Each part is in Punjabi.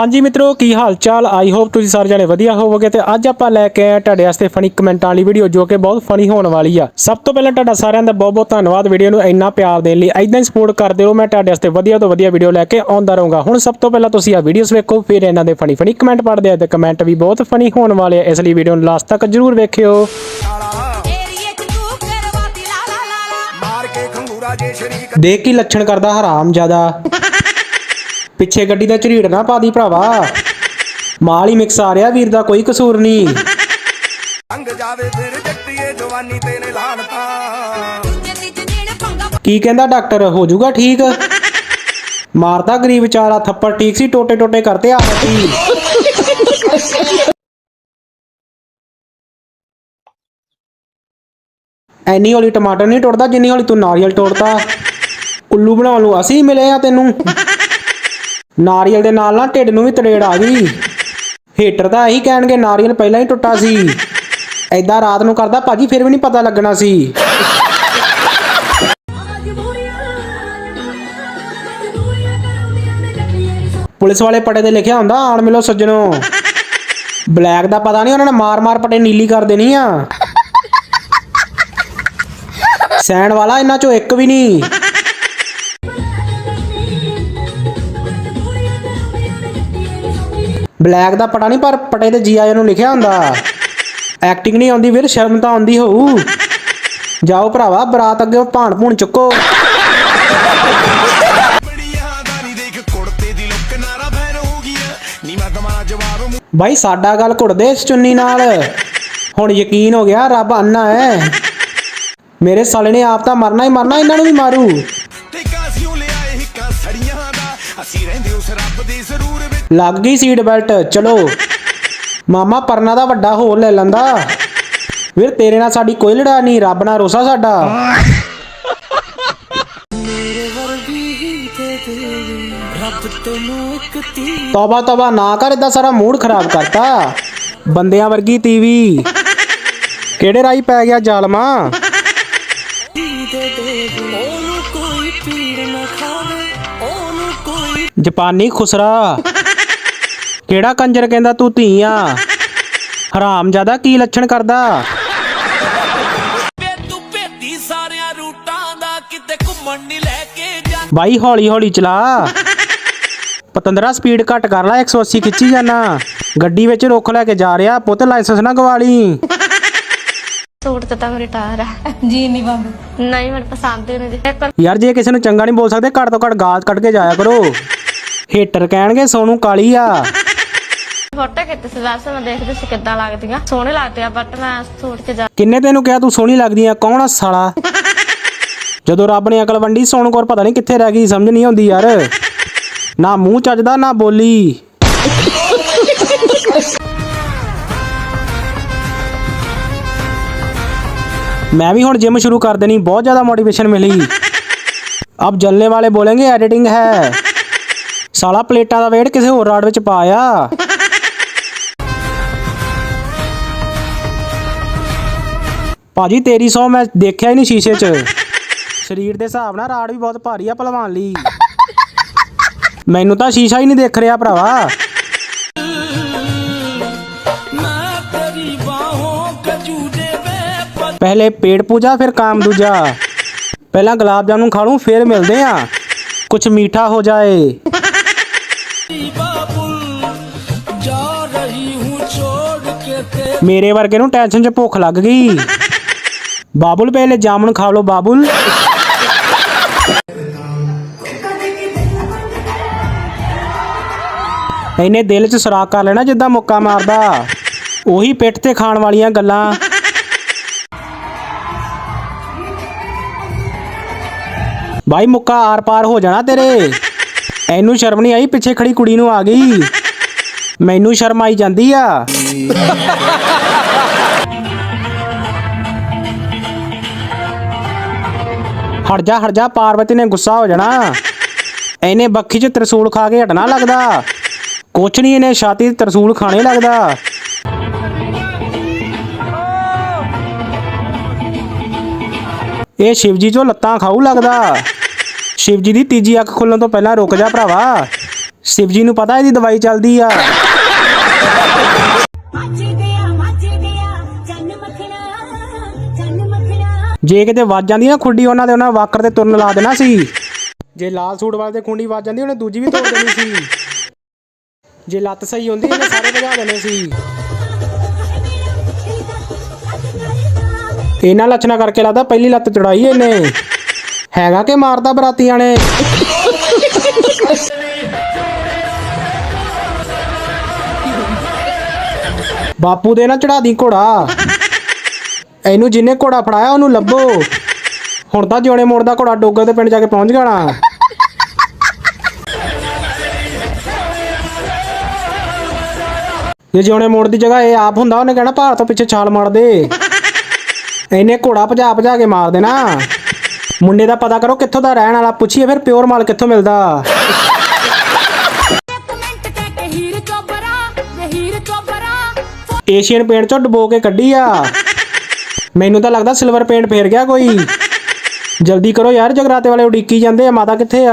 ਹਾਂਜੀ ਮਿੱਤਰੋ ਕੀ ਹਾਲ ਚਾਲ ਆਈ ਹੋਪ ਤੁਸੀਂ ਸਾਰੇ ਜਣੇ ਵਧੀਆ ਹੋਵੋਗੇ ਤੇ ਅੱਜ ਆਪਾਂ ਲੈ ਕੇ ਆਏ ਤੁਹਾਡੇ ਵਾਸਤੇ ਫਨੀ ਕਮੈਂਟਾਂ ਵਾਲੀ ਵੀਡੀਓ ਜੋ ਕਿ ਬਹੁਤ ਫਨੀ ਹੋਣ ਵਾਲੀ ਆ। ਸਭ ਤੋਂ ਪਹਿਲਾਂ ਤੁਹਾਡਾ ਸਾਰਿਆਂ ਦਾ ਬਹੁਤ ਬਹੁਤ ਧੰਨਵਾਦ ਵੀਡੀਓ ਨੂੰ ਇੰਨਾ ਪਿਆਰ ਦੇਣ ਲਈ। ਐਦਾਂ ਹੀ ਸਪੋਰਟ ਕਰਦੇ ਰਹੋ ਮੈਂ ਤੁਹਾਡੇ ਵਾਸਤੇ ਵਧੀਆ ਤੋਂ ਵਧੀਆ ਵੀਡੀਓ ਲੈ ਕੇ ਆਉਂਦਾ ਰਹੂੰਗਾ। ਹੁਣ ਸਭ ਤੋਂ ਪਹਿਲਾਂ ਤੁਸੀਂ ਆ ਵੀਡੀਓਜ਼ ਵੇਖੋ ਫਿਰ ਇਹਨਾਂ ਦੇ ਫਨੀ ਫਨੀ ਕਮੈਂਟ ਪੜ੍ਹਦੇ ਆ ਤੇ ਕਮੈਂਟ ਵੀ ਬਹੁਤ ਫਨੀ ਹੋਣ ਵਾਲੇ ਆ। ਇਸ ਲਈ ਵੀਡੀਓ ਨੂੰ ਲਾਸਟ ਤੱਕ ਜਰੂਰ ਵੇਖਿਓ। ਦੇਖ ਕੀ ਲੱਛਣ ਕਰਦਾ ਹਰਾਮ ਜ਼ਿਆਦਾ। ਪਿੱਛੇ ਗੱਡੀ ਦਾ ਝਰੀੜ ਨਾ ਪਾਦੀ ਭਰਾਵਾ। ਮਾਲ ਹੀ ਮਿਕਸ ਆ ਰਿਹਾ ਵੀਰ ਦਾ ਕੋਈ ਕਸੂਰ ਨਹੀਂ। ਅੰਗ ਜਾਵੇ ਫਿਰ ਜੱਟੀਏ ਜਵਾਨੀ ਤੇ ਨੇ ਲਾਣਤਾ ਕੀ ਕਹਿੰਦਾ ਡਾਕਟਰ? ਹੋ ਜਾਊਗਾ ਠੀਕ। ਮਾਰਦਾ ਗਰੀਬ ਵਿਚਾਰਾ ਥੱਪੜ ਠੀਕ ਸੀ ਟੋਟੇ ਟੋਟੇ ਕਰਤੇ ਆ ਹੱਟੀ ਐਨੀ ਹੌਲੀ ਟਮਾਟਰ ਨਹੀਂ ਟੁੱਟਦਾ ਜਿੰਨੀ ਹੌਲੀ ਤੂੰ ਨਾਰੀਅਲ ਤੋੜਦਾ ਉੱਲੂ ਬਣਾਉਣ ਨੂੰ ਅਸੀਂ ਮਿਲੇ ਆ ਤੈਨੂੰ। ਨਾਰੀਅਲ ਦੇ ਨਾਲ ਨਾ ਢਿੱਡ ਨੂੰ ਵੀ ਤਰੇੜ ਆ ਗਈ। ਹੇਟਰ ਤਾਂ ਇਹੀ ਕਹਿਣਗੇ, ਨਾਰੀਅਲ ਪਹਿਲਾਂ ਹੀ ਟੁੱਟਾ ਸੀ। ਐਦਾਂ ਰਾਤ ਨੂੰ ਕਰਦਾ, ਭਾਜੀ ਫਿਰ ਵੀ ਨਹੀਂ ਪਤਾ ਲੱਗਣਾ ਸੀ। ਪੁਲਿਸ ਵਾਲੇ ਪਟੇ ਤੇ ਲਿਖਿਆ ਹੁੰਦਾ, ਆਣ ਮਿਲੋ ਸੱਜਣੋ। ਬਲੈਕ ਦਾ ਪਤਾ ਨਹੀਂ ਉਹਨਾਂ ਨੇ ਮਾਰ-ਮਾਰ ਪਟੇ ਨੀਲੀ ਕਰ ਦੇਣੀ ਆ। ਸੈਣ ਵਾਲਾ ਇਹਨਾਂ ਚੋਂ ਇੱਕ ਵੀ ਨਹੀਂ। ਬਲੈਕ ਦਾ ਪਟਾ ਨਹੀਂ, ਪਰ ਪਟੇ ਤੇ ਜੀ ਨੂੰ ਲਿਖਿਆ ਹੁੰਦਾ। ਐਕਟਿੰਗ ਨਹੀਂ ਆਉਂਦੀ ਵੀਰ, ਸ਼ਰਮ ਤਾਂ ਆਉਂਦੀ ਹੋਊ। ਜਾਓ ਭਰਾਵਾ, ਬਰਾਤ ਅੱਗੇ ਭਾਣ ਭੂਣ ਚੁੱਕੋ। ਬਾਈ, ਸਾਡਾ ਗੱਲ ਘੁੱਟਦੇ ਇਸ ਚੁੰਨੀ ਨਾਲ। ਹੁਣ ਯਕੀਨ ਹੋ ਗਿਆ, ਰੱਬ ਅੰਨਾ ਹੈ। ਮੇਰੇ ਸਾਲੇ ਨੇ ਆਪ ਤਾਂ ਮਰਨਾ ਹੀ ਮਰਨਾ, ਇਹਨਾਂ ਨੂੰ ਵੀ ਮਾਰੂ। ਤੇ ਕਾਸਿਓ ਲਿਆਏ, ਹਿੱਕਾਂ ਸੜੀਆਂ ਦਾ। ਅਸੀਂ ਰਹਿੰਦੇ ਉਸ ਰੱਬ ਦੇ ਜ਼ਰੂਰ ਲੱਗ ਗਈ ਸੀਟ ਬੈਲਟ ਚਲੋ। ਮਾਮਾ ਪਰਨਾ ਦਾ ਵੱਡਾ ਹੋਰ ਲੈ ਲੈਂਦਾ। ਵੀਰ ਤੇਰੇ ਨਾਲ ਸਾਡੀ ਕੋਈ ਲੜਾ ਨਹੀਂ ਰੱਬ ਨਾਲ ਰੋਸਾ ਸਾਡਾ। ਤੌਬਾ ਤੌਬਾ ਨਾ ਕਰ ਇਦਾਂ ਸਾਰਾ ਮੂਡ ਖਰਾਬ ਕਰਤਾ। ਬੰਦਿਆਂ ਵਰਗੀ ਟੀਵੀ ਕਿਹੜੇ ਰਾਈ ਪੈ ਗਿਆ ਜ਼ਾਲਮਾ? ਜਾਪਾਨੀ ਖੁਸਰਾ। ਕਿਹੜਾ ਕੰਜਰ ਕਹਿੰਦਾ ਤੂੰ ਧੀ ਆ? ਹਰਾਮ ਜ਼ਿਆਦਾ ਕੀ ਲੱਛਣ ਕਰਦਾ? ਵੇ ਤੂੰ ਭੇਤੀ ਸਾਰਿਆਂ ਰੂਟਾਂ ਦਾ ਕਿਤੇ ਘੁੰਮਣ ਨਹੀਂ ਲੈ ਕੇ ਜਾ ਬਾਈ ਹੌਲੀ ਹੌਲੀ ਚਲਾ। ਪਤੰਦਰਾ ਸਪੀਡ ਘੱਟ ਕਰ ਲੈ 180 ਖਿੱਚੀ ਜਾਣਾ ਗੱਡੀ ਵਿੱਚ ਰੁੱਖ ਲੈ ਕੇ ਜਾ ਰਿਹਾ ਪੁੱਤ ਲਾਇਸੈਂਸ ਨਾ ਗਵਾ ਲਈ। ਸੂਟ ਤਾਂ ਤਾਂ ਮੇਰੀ ਟਾਰ ਹੈ ਜੀ ਨਹੀਂ ਬਾਬੂ ਨਹੀਂ ਮੈਨੂੰ ਪਸੰਦ ਹੀ ਨਹੀਂ ਦਿੱਤੇ ਯਾਰ ਜੇ ਕਿਸੇ ਨੂੰ ਚੰਗਾ ਨਹੀਂ ਬੋਲ ਸਕਦੇ ਘੱਟ ਤੋਂ ਘੱਟ ਗਾਲ ਕੱਢ ਕੇ ਜਾਇਆ ਕਰੋ। ਹੇਟਰ ਕਹਿਣਗੇ ਸੋਨੂੰ ਕਾਲੀ ਆ। ਫੋਟੋ ਖਿੱਚੀ ਸੀ ਵੈਸੇ ਮੈਂ ਦੇਖਦੀ ਸੀ ਕਿੱਦਾਂ ਲੱਗਦੀਆਂ। ਸੋਹਣੇ ਲੱਗਦੇ ਆ ਬਟ ਮੈਂ ਸੂਟ 'ਚ ਜਾ ਕਿੰਨੇ ਤੈਨੂੰ ਕਿਹਾ ਤੂੰ ਸੋਹਣੀ ਲੱਗਦੀ ਆ ਕੌਣ ਆ ਸਾਲਾ? ਜਦੋਂ ਰੱਬ ਨੇ ਅਕਲ ਵੰਡੀ ਸੋਣ ਕੋਰ, ਪਤਾ ਨਹੀਂ ਕਿੱਥੇ ਰਹਿ ਗਈ, ਸਮਝ ਨਹੀਂ ਆਉਂਦੀ ਯਾਰ। ਨਾ ਮੂੰਹ ਚੱਜਦਾ, ਨਾ ਬੋਲੀ। मैं भी हूँ जिम शुरू कर देनी बहुत ज़्यादा मोटिवेशन मिली अब जलने वाले बोलेंगे एडिटिंग है साला प्लेटा का वेट किसी होर राड में पाया ਭਾਜੀ, ਤੇਰੀ ਸੌ ਮੈਂ ਦੇਖਿਆ ਹੀ ਨਹੀਂ ਸ਼ੀਸ਼ੇ 'ਚ। ਸਰੀਰ ਦੇ ਹਿਸਾਬ ਨਾਲ ਰਾੜ ਵੀ ਬਹੁਤ ਭਾਰੀ ਆ ਭਲਵਾਨ ਲਈ। ਮੈਨੂੰ ਤਾਂ ਸ਼ੀਸ਼ਾ ਹੀ ਨਹੀਂ ਦੇਖ ਰਿਹਾ ਭਰਾਵਾ। ਪਹਿਲੇ ਪੇਟ ਪੂਜਾ, ਫਿਰ ਕਾਮ ਦੂਜਾ। ਪਹਿਲਾਂ ਗੁਲਾਬ ਜਾਮੁਨ ਖਾ ਲੂੰ, ਫਿਰ ਮਿਲਦੇ ਆ। ਕੁਝ ਮੀਠਾ ਹੋ ਜਾਏ। ਮੇਰੇ ਵਰਗੇ ਨੂੰ ਟੈਨਸ਼ਨ 'ਚ ਭੁੱਖ ਲੱਗ ਗਈ। ਬਾਬੁਲ ਪਹਿਲੇ ਜਾਮੁਨ ਖਾ ਲਓ ਬਾਬੁਲ। ਇਹਨੇ ਦਿਲ 'ਚ ਸੁਰਾਖ ਕਰ ਲੈਣਾ ਜਿੱਦਾਂ ਮੁੱਕਾ ਮਾਰਦਾ। ਉਹੀ ਪਿੱਠ ਤੇ ਖਾਣ ਵਾਲੀਆਂ ਗੱਲਾਂ। ਬਾਈ ਮੁੱਕਾ ਆਰ ਪਾਰ ਹੋ ਜਾਣਾ ਤੇਰੇ। ਇਹਨੂੰ ਸ਼ਰਮ ਨਹੀਂ ਆਈ, ਪਿੱਛੇ ਖੜੀ ਕੁੜੀ ਨੂੰ ਆ ਗਈ। ਮੈਨੂੰ ਸ਼ਰਮ ਆਈ ਜਾਂਦੀ ਆ। ਹਟ ਜਾ ਹਟ ਜਾ, ਪਾਰਵਤੀ ਨੇ ਗੁੱਸਾ ਹੋ ਜਾਣਾ। ਇਹਨੇ ਬੱਖੀ 'ਚ ਤਰਸੂਲ ਖਾ ਕੇ ਹਟਣਾ ਲੱਗਦਾ। ਕੁਛ ਨਹੀਂ ਇਹਨੇ ਛਾਤੀ 'ਤੇ ਤਰਸੂਲ ਖਾਣੇ ਲੱਗਦਾ। ਇਹ ਸ਼ਿਵਜੀ ਚੋਂ ਲੱਤਾਂ ਖਾਊ ਲੱਗਦਾ। ਸ਼ਿਵਜੀ ਦੀ ਤੀਜੀ ਅੱਖ ਖੁੱਲਣ ਤੋਂ ਪਹਿਲਾਂ ਰੁਕ ਜਾ ਭਰਾਵਾ। ਸ਼ਿਵਜੀ ਨੂੰ ਪਤਾ ਇਹਦੀ ਦਵਾਈ ਚੱਲਦੀ ਆ। ਜੇ ਕਿਤੇ ਵੱਜ ਜਾਂਦੀ ਨਾ ਖੁੱਡੀ, ਉਹਨਾਂ ਦੇ ਉਹਨਾਂ ਵਾਕਰ ਤੇ ਤੁਰਨ ਲਾ ਦੇਣਾ ਸੀ। ਜੇ ਲਾਲ ਸੂਟ ਵਾਲੇ ਤੇ ਖੁੰਡੀ ਵੱਜ ਜਾਂਦੀ, ਉਹਨੇ ਦੂਜੀ ਵੀ ਤੋੜ ਦੇਣੀ ਸੀ। ਜੇ ਲੱਤ ਸਹੀ ਹੁੰਦੀ ਇਹਨੇ ਸਾਰੇ ਭਜਾ ਦੇਣੇ ਸੀ। ਇਹਨਾਂ ਲੱਛਣਾ ਕਰਕੇ ਲੱਗਦਾ ਪਹਿਲੀ ਲੱਤ ਚੜਾਈ ਇਹਨੇ। ਹੈਗਾ ਕਿ ਮਾਰਦਾ ਬਰਾਤੀਆਂ ਨੇ? ਬਾਪੂ ਦੇ ਨਾ ਚੜਾ ਦੀ ਘੋੜਾ। ਇਹਨੂੰ ਜਿਹਨੇ ਘੋੜਾ ਫੜਾਇਆ, ਉਹਨੂੰ ਲੱਭੋ। ਹੁਣ ਤਾਂ ਜਿਉਣੇ ਮੋੜ ਦਾ ਘੋੜਾ ਡੋਗਰ ਦੇ ਪਿੰਡ ਜਾ ਕੇ ਪਹੁੰਚ ਜਾਣਾ। ਜੇ ਜਿਉਣੇ ਮੋੜ ਦੀ ਜਗ੍ਹਾ ਇਹ ਆਪ ਹੁੰਦਾ, ਉਹਨੇ ਕਹਿਣਾ ਭਾਰਤ ਤੋਂ ਪਿੱਛੇ ਛਾਲ ਮਾਰ ਦੇ। ਇਹਨੇ ਘੋੜਾ ਭਜਾ ਭਜਾ ਕੇ ਮਾਰ ਦੇਣਾ। ਮੁੰਡੇ ਦਾ ਪਤਾ ਕਰੋ ਕਿੱਥੋਂ ਦਾ ਰਹਿਣ ਵਾਲਾ, ਪੁੱਛੀਏ ਫਿਰ ਪਿਓਰ ਮਾਲ ਕਿੱਥੋਂ ਮਿਲਦਾ। ਏਸ਼ੀਅਨ ਪੇਂਟ ਚੋਂ ਡਬੋ ਕੇ ਕੱਢੀ ਆ। ਮੈਨੂੰ ਤਾਂ ਲੱਗਦਾ ਸਿਲਵਰ ਪੇਂਟ ਫੇਰ ਗਿਆ ਕੋਈ। ਜਲਦੀ ਕਰੋ ਯਾਰ ਜਗਰਾਤੇ ਵਾਲੇ ਉਡੀਕੀ ਜਾਂਦੇ ਆ, ਮਾਤਾ ਕਿੱਥੇ ਆ?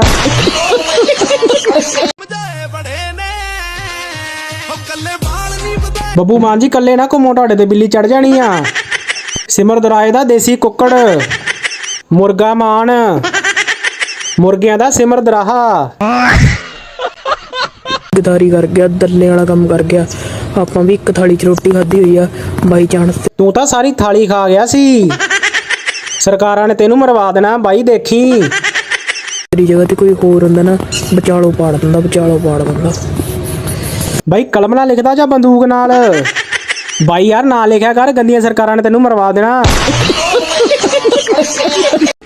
ਬੱਬੂ ਮਾਨ ਜੀ ਕੱਲੇ ਨਾ ਘੁੰਮੋ, ਤੁਹਾਡੇ ਤੇ ਬਿੱਲੀ ਚੜ ਜਾਣੀ ਆ। ਸਿਮਰ ਦਰਾਏ ਦਾ ਦੇਸੀ ਕੁੱਕੜ, ਮੁਰਗਾ ਮਾਨ, ਮੁਰਗਿਆਂ ਦਾ ਸਿਮਰ ਦਰਾਹਾ। ਗਦਾਰੀ ਕਰ ਗਿਆ ਦੱਲੇ ਵਾਲਾ ਕੰਮ ਕਰ ਗਿਆ। ਆਪਾਂ ਵੀ ਇੱਕ ਥਾਲੀ ਚ ਰੋਟੀ ਖਾਧੀ ਹੋਈ ਆ। ਬਾਈ ਚਾਂਸ ਤੇ ਤੂੰ ਸਾਰੀ ਥਾਲੀ ਖਾ ਗਿਆ ਸੀ। ਸਰਕਾਰਾਂ ਨੇ ਤੈਨੂੰ ਮਰਵਾ ਦੇਣਾ ਬਾਈ ਦੇਖੀ। ਤੇਰੀ ਜਗ੍ਹਾ ਤੇ ਕੋਈ ਹੋਰ ਹੁੰਦਾ ਨਾ ਵਿਚਾਲੋ ਪਾੜ ਦਿੰਦਾ ਵਿਚਾਲੋ ਪਾੜ ਦਿੰਦਾ। ਬਾਈ ਕਲਮ ਨਾਲ ਲਿਖਦਾ ਜਾਂ ਬੰਦੂਕ ਨਾਲ? ਬਾਈ ਯਾਰ ਨਾ ਲਿਖਿਆ ਕਰ ਗੰਦੀਆਂ ਸਰਕਾਰਾਂ ਨੇ ਤੈਨੂੰ ਮਰਵਾ ਦੇਣਾ।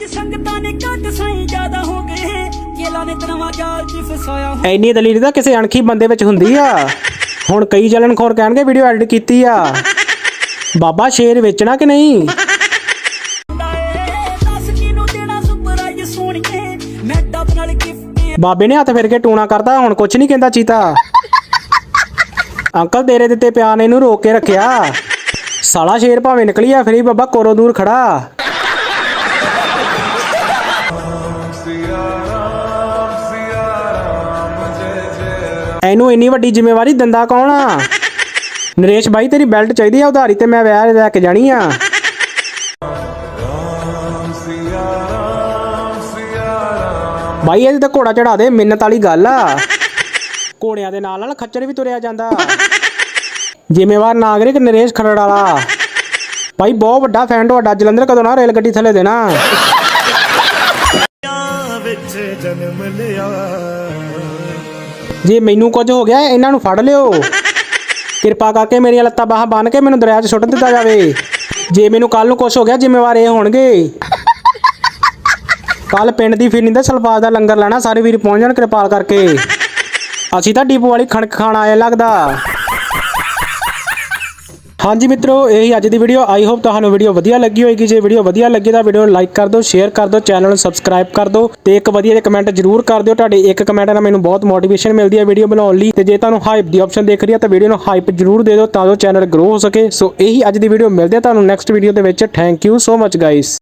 ਸੰਗਤਾਂ ਨੇ ਘੱਟ ਸਾਈ ਜ਼ਿਆਦਾ ਹੋ ਗਏ ਕੇਲਾ ਨੇ ਤਨਵਾ ਜਾਲ ਚ ਫਸਾਇਆ ਐਨੀ ਦਲੀਲ ਤਾਂ ਕਿਸੇ ਅਣਖੀ ਬੰਦੇ ਵਿੱਚ ਹੁੰਦੀ ਆ। ਹੁਣ ਕਈ ਜਲਨਖੋਰ ਕਹਿਣਗੇ ਵੀਡੀਓ ਐਡਿਟ ਕੀਤੀ ਆ। ਬਾਬਾ ਸ਼ੇਰ ਵੇਚਣਾ ਕਿ ਨਹੀਂ? ਬਾਬੇ ਨੇ ਹੱਥ ਫੇਰ ਕੇ ਟੂਣਾ ਕਰਦਾ ਹੁਣ ਕੁਛ ਨਹੀਂ ਕਹਿੰਦਾ ਚੀਤਾ। ਅੰਕਲ ਤੇਰੇ ਦਿੱਤੇ ਪਿਆਰ ਨੇ ਇਹਨੂੰ ਰੋਕ ਕੇ ਰੱਖਿਆ। ਸਾਲਾ ਸ਼ੇਰ ਭਾਵੇਂ ਨਿਕਲੀ ਆ, ਫਿਰ ਵੀ ਬਾਬਾ ਕੋਰੋ ਦੂਰ ਖੜਾ। ਇਹਨੂੰ ਇੰਨੀ ਵੱਡੀ ਜ਼ਿੰਮੇਵਾਰੀ ਦਿੰਦਾ ਕੌਣ ਆ? ਨਰੇਸ਼ ਬਾਈ, ਤੇਰੀ ਬੈਲਟ ਚਾਹੀਦੀ ਆ ਉਧਾਰੀ ਤੇ ਮੈਂ ਵਿਆਹ ਲੈ ਕੇ ਜਾਣੀ ਆ। ਬਾਈ, ਇਹਦੇ ਤੇ ਘੋੜਾ ਚੜਾ ਦੇ, ਮਿੰਨਤ ਵਾਲੀ ਗੱਲ ਆ। ਘੋੜਿਆਂ ਦੇ ਨਾਲ ਨਾਲ ਖੱਚਰ ਵੀ ਤੁਰਿਆ ਜਾਂਦਾ। ਜ਼ਿੰਮੇਵਾਰ ਨਾਗਰਿਕ ਨਰੇਸ਼ ਖਰੜ ਵਾਲਾ। ਭਾਈ ਬਹੁਤ ਵੱਡਾ ਫੈਨ ਤੁਹਾਡਾ, ਜਲੰਧਰ ਕਦੋਂ ਨਾ ਰੇਲ ਗੱਡੀ ਥੱਲੇ ਦੇਣਾ। ਵਿੱਚ ਜਨਮ ਲਿਆ ਜੇ ਮੈਨੂੰ ਕੁਝ ਹੋ ਗਿਆ, ਇਹਨਾਂ ਨੂੰ ਫੜ ਲਿਓ। ਕਿਰਪਾ ਕਰਕੇ ਮੇਰੀਆਂ ਲੱਤਾਂ ਬਾਹਾਂ ਬੰਨ ਕੇ ਮੈਨੂੰ ਦਰਿਆ 'ਚ ਸੁੱਟ ਦਿੱਤਾ ਜਾਵੇ। ਜੇ ਮੈਨੂੰ ਕੱਲ ਨੂੰ ਕੁਝ ਹੋ ਗਿਆ, ਜ਼ਿੰਮੇਵਾਰ ਇਹ ਹੋਣਗੇ। ਕੱਲ ਪਿੰਡ ਦੀ ਫਿਰਨੀ ਦਾ ਸਲਫਾਜ ਦਾ ਲੰਗਰ ਲੈਣਾ, ਸਾਰੇ ਵੀਰ ਪਹੁੰਚ ਜਾਣ ਕਿਰਪਾਲ ਕਰਕੇ। ਅਸੀਂ ਤਾਂ ਡੀਪੋ ਵਾਲੀ ਖਣਕ ਖਾਣ ਆਏ ਲੱਗਦਾ। ਹਾਂਜੀ ਮਿੱਤਰੋ, ਇਹੀ ਅੱਜ ਦੀ ਵੀਡੀਓ ਆਈ ਹੋਪ ਤੁਹਾਨੂੰ ਵੀਡੀਓ ਵਧੀਆ ਲੱਗੀ ਹੋਏਗੀ। ਜੇ ਵੀਡੀਓ ਵਧੀਆ ਲੱਗੀ ਤਾਂ ਵੀਡੀਓ ਨੂੰ ਲਾਈਕ ਕਰ ਦਿਓ ਸ਼ੇਅਰ ਕਰ ਦਿਓ ਚੈਨਲ ਨੂੰ ਸਬਸਕ੍ਰਾਈਬ ਕਰ ਦਿਓ ਤੇ ਇੱਕ ਵਧੀਆ ਜਿਹਾ ਕਮੈਂਟ ਜ਼ਰੂਰ ਕਰ ਦਿਓ। ਤੁਹਾਡੇ ਇੱਕ ਕਮੈਂਟ ਨਾਲ ਮੈਨੂੰ ਬਹੁਤ ਮੋਟੀਵੇਸ਼ਨ ਮਿਲਦੀ ਹੈ ਵੀਡੀਓ ਬਣਾਉਣ ਲਈ ਤੇ ਜੇ ਤੁਹਾਨੂੰ ਹਾਈਪ ਦੀ ਆਪਸ਼ਨ ਦੇਖ ਰਹੀ ਹੈ ਤਾਂ ਵੀਡੀਓ ਨੂੰ ਹਾਈਪ ਜ਼ਰੂਰ ਦੇ ਦਿਓ ਤਾਂ ਜੋ ਚੈਨਲ ਗਰੋ ਹੋ ਸਕੇ। ਸੋ ਇਹੀ ਅੱਜ ਦੀ ਵੀਡੀਓ ਮਿਲਦੇ ਆ ਤੁਹਾਨੂੰ ਨੈਕਸਟ ਵੀਡੀਓ ਦੇ ਵਿੱਚ। Thank you so much guys